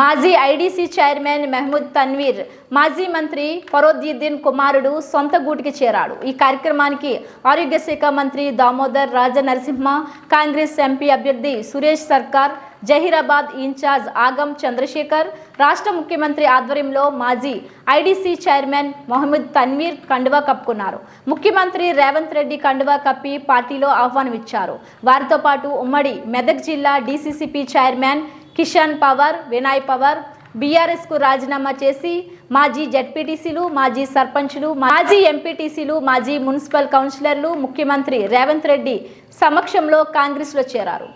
మాజీ IDC chairman Mehmood Tanveer మాజీ మంత్రి ఫరోద్దీద్దీన్ కుమారుడు సొంత గూటికి చేరాడు. ఈ కార్యక్రమానికి ఆరోగ్య శాఖ మంత్రి దామోదర్ రాజ నరసింహ కాంగ్రెస్ ఎంపీ అభ్యర్థి సురేష్ సర్కార్ జహీరాబాద్ ఇన్ఛార్జ్ ఆగం చంద్రశేఖర్ రాష్ట్ర ముఖ్యమంత్రి ఆధ్వర్యంలో మాజీ ఐడీసీ చైర్మన్ మొహమ్మద్ తన్వీర్ కండువా కప్పుకున్నారు. ముఖ్యమంత్రి రేవంత్ రెడ్డి కండువా కప్పి పార్టీలో ఆహ్వానం ఇచ్చారు వారితో పాటు ఉమ్మడి మెదక్ జిల్లా డీసీసీపీ చైర్మన్ కిషన్ పవర్ వినయ్ పవర్ బీఆర్ఎస్కు రాజీనామా చేసి మాజీ జడ్పీటీసీలు మాజీ సర్పంచ్లు మాజీ ఎంపీటీసీలు మాజీ మున్సిపల్ కౌన్సిలర్లు ముఖ్యమంత్రి రేవంత్ రెడ్డి సమక్షంలో కాంగ్రెస్లో చేరారు.